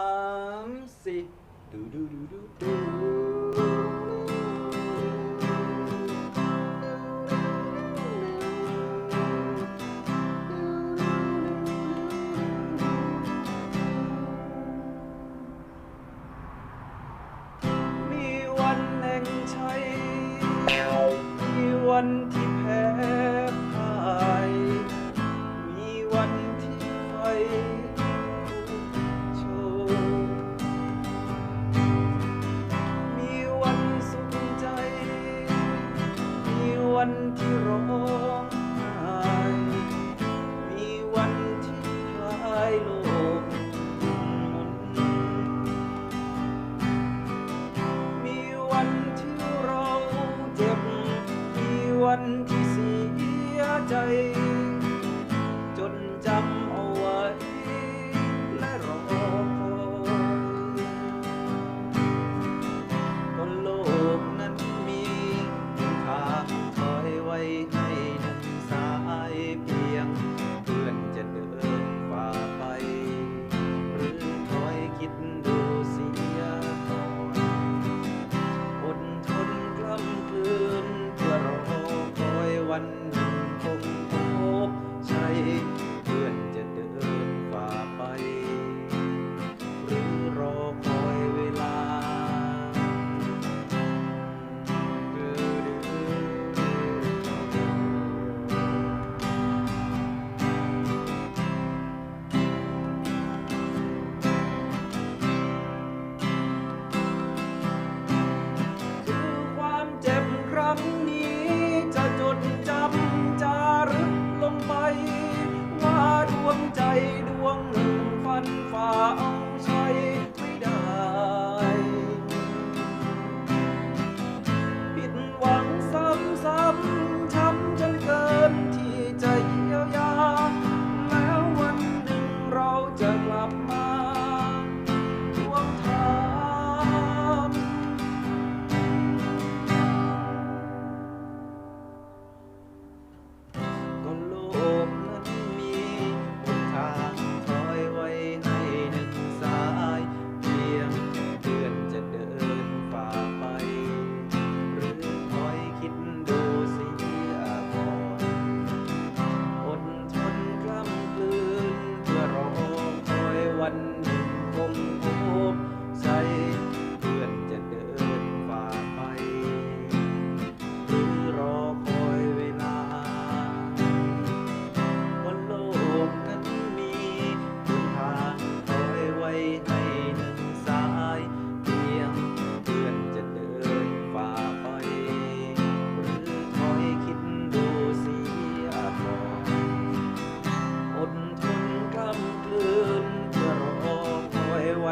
ามสี่ดูดูดูดู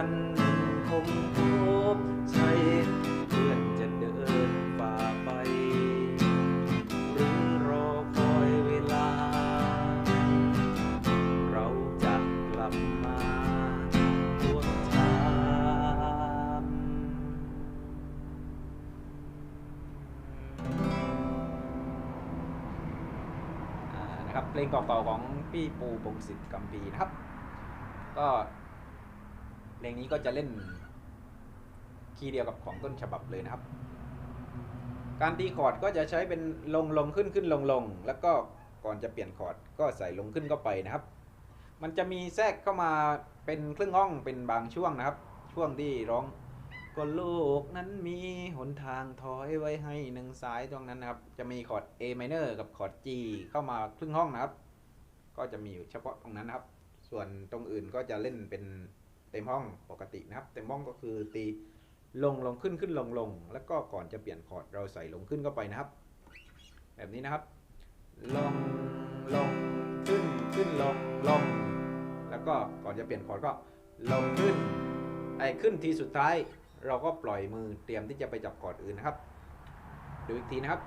วันหนึ่งคงพบใช่เพื่อนจะเดินฝ่าไป หรือรอคอยเวลา เราจะกลับมาทวงถามนะครับเพลงเก่าๆของพี่ปูพงศิษฐ์กัมพีนะครับ ก็ เพลงนี้ก็จะเล่นคีย์เดียวกับของต้นฉบับเลยนะครับ การตีคอร์ดก็จะใช้เป็นลงลงขึ้นขึ้นลงลงแล้วก็ก่อนจะเปลี่ยนคอร์ดก็ใส่ลงขึ้นเข้าไปนะครับ มันจะมีแทรกเข้ามาเป็นครึ่งห้องเป็นบางช่วงนะครับ ช่วงที่ร้องก็โลกนั้นมีหนทางถอยไว้ให้หนึ่งสายตรงนั้นนะครับ จะมีคอร์ด A minor กับคอร์ด G เข้ามาครึ่งห้องนะครับ ก็จะมีอยู่เฉพาะตรงนั้นนะครับ ส่วนตรงอื่นก็จะเล่นเป็น เต็มห้องปกตินะครับ เต็มห้องก็คือตีลงลงขึ้นขึ้นลงลงแล้วก็ก่อนจะเปลี่ยนคอร์ดเราใส่ลงขึ้นเข้าไปนะครับ แบบนี้นะครับ ลงลงขึ้นขึ้นลงลงแล้วก็ก่อนจะเปลี่ยนคอร์ดก็ลงขึ้นไอ้ขึ้นทีสุดท้าย เราก็ปล่อยมือเตรียมที่จะไปจับคอร์ดอื่นนะครับดูอีกทีนะครับ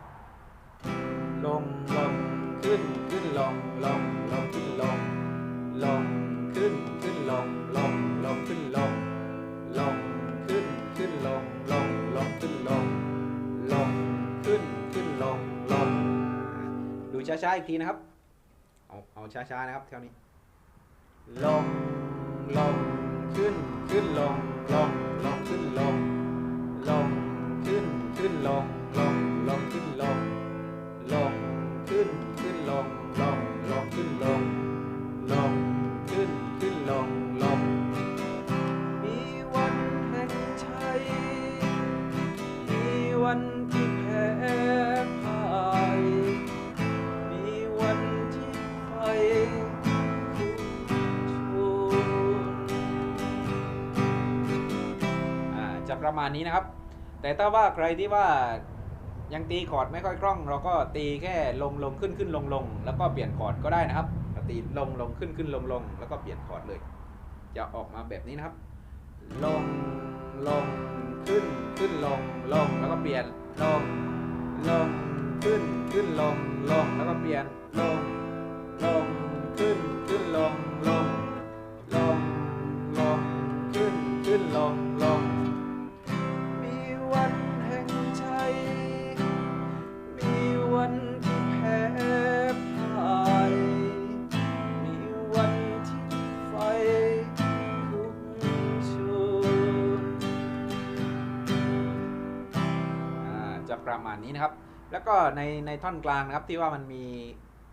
ลงลงขึ้นขึ้นลงลงลงขึ้นลงลง ช้าๆอีกทีนะครับ เอาเอาช้าๆนะครับเท่านี้ ลง ลง ขึ้น ขึ้น ลง ลง ประมาณนี้นะครับ แต่ถ้าว่าใครที่ว่ายังตีคอร์ดไม่ค่อยคล่อง เราก็ตีแค่ลงลงขึ้นขึ้นลงลงแล้วก็เปลี่ยนคอร์ดก็ได้นะครับตีลงลงขึ้นขึ้นลงลงแล้วก็เปลี่ยนคอร์ดเลย จะออกมาแบบนี้นะครับ ลงลงขึ้นขึ้นลงลงแล้วก็เปลี่ยนลงลงขึ้นขึ้นลงลงแล้วก็เปลี่ยนลง ประมาณนี้นะครับ แล้วก็ในในท่อนกลางนะครับที่ว่ามันมี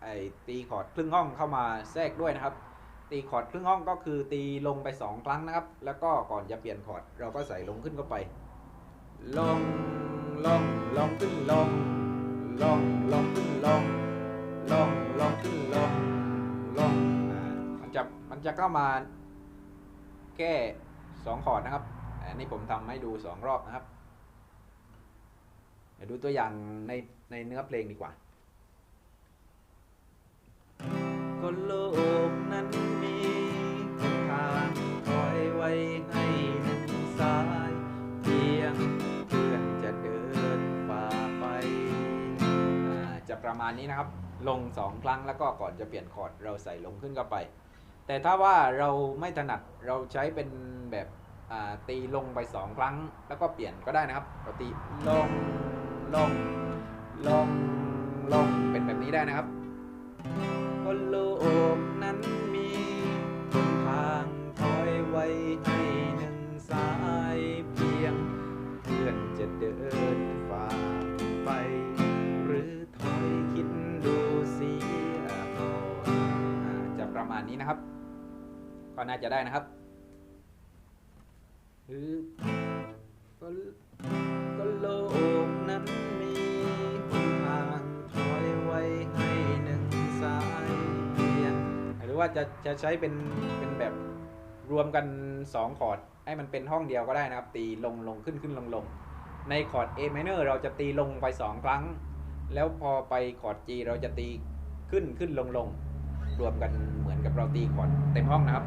ไอตีคอร์ดครึ่งห้องเข้ามาแทรกด้วยนะครับ ตีคอร์ดครึ่งห้องก็คือตีลงไป 2 ครั้งนะครับ แล้วก็ก่อนจะเปลี่ยนคอร์ดเราก็ใส่ลงขึ้นเข้าไป ลงลงลงขึ้นลงลงลงขึ้นลงลงลงขึ้นลงลงมันจะมันจะเข้ามาแค่สองคอร์ดนะครับอันนี้ผมทำให้ดูสองรอบนะครับ ดี๋ยวดูตัวอย่างในในเนื้อเพลงดีกว่า ก็โลกนั้นมีหนทางคอยไว้ให้หนึ่งสาย เพียงเพื่อนจะเดินฝ่าไปอ่าจะประมาณนี้นะครับ ลงสองครั้งแล้วก็ก่อนจะเปลี่ยนคอร์ดเราใส่ลงขึ้นเข้าไป แต่ถ้าว่าเราไม่ถนัดเราใช้เป็นแบบอ่าตีลงไปสองครั้ง แล้วก็เปลี่ยนก็ได้นะครับเราตีลง ลงลงลงเป็นแบบนี้ได้นะครับก็โลกนั้นมีหนทางคอยไว้ให้หนึ่งสายเพียง เพื่อนจะเดินฝ่าไป หรือถอยคิดดูเสียก่อนอ่าจะประมาณนี้นะครับ ก็น่าจะได้นะครับหรือก็โลกนั้น ว่าจะจะใช้เป็นเป็นแบบรวมกัน 2 คอร์ดให้มันเป็นห้องเดียวก็ได้นะครับ ตีลงลงขึ้นขึ้นลงลงในคอร์ด A minor เราจะตีลงไป 2 ครั้ง แล้วพอไปคอร์ด G เราจะตีขึ้นขึ้นลงลงรวมกันเหมือนกับเราตีคอร์ดเต็มห้องนะครับ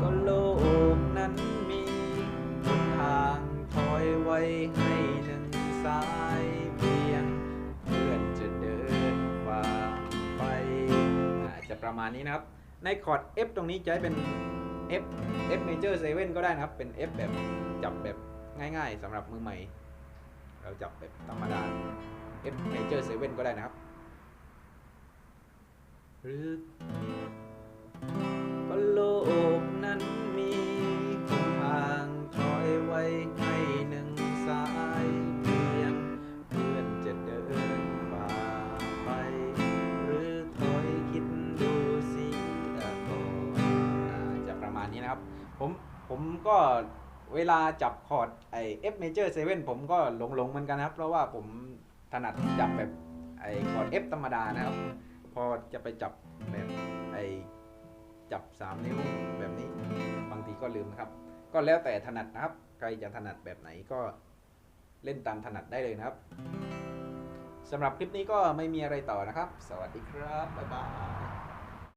ก็โลกนั้นมีทางคอยไว้ให้หนึ่งสาย ประมาณนี้นะครับ ในคอร์ด F ตรงนี้จะให้เป็น F F major 7 ก็ได้นะครับ เป็น F แบบจับแบบง่ายๆสำหรับมือใหม่ เราจับแบบธรรมดา F major 7 ก็ได้นะครับหรือ ผมก็เวลาจับคอร์ดไอ F major 7ผมก็หลงหลงๆเหมือนกันนะครับ เพราะว่าผมถนัดจับแบบไอคอร์ด F ธรรมดานะครับ พอจะไปจับแบบไอจับ 3 นิ้วแบบนี้ บางทีก็ลืมนะครับ ก็แล้วแต่ถนัดนะครับ ใครจะถนัดแบบไหนก็เล่นตามถนัดได้เลยนะครับสำหรับคลิปนี้ก็ไม่มีอะไรต่อนะครับ สวัสดีครับ บ๊ายบาย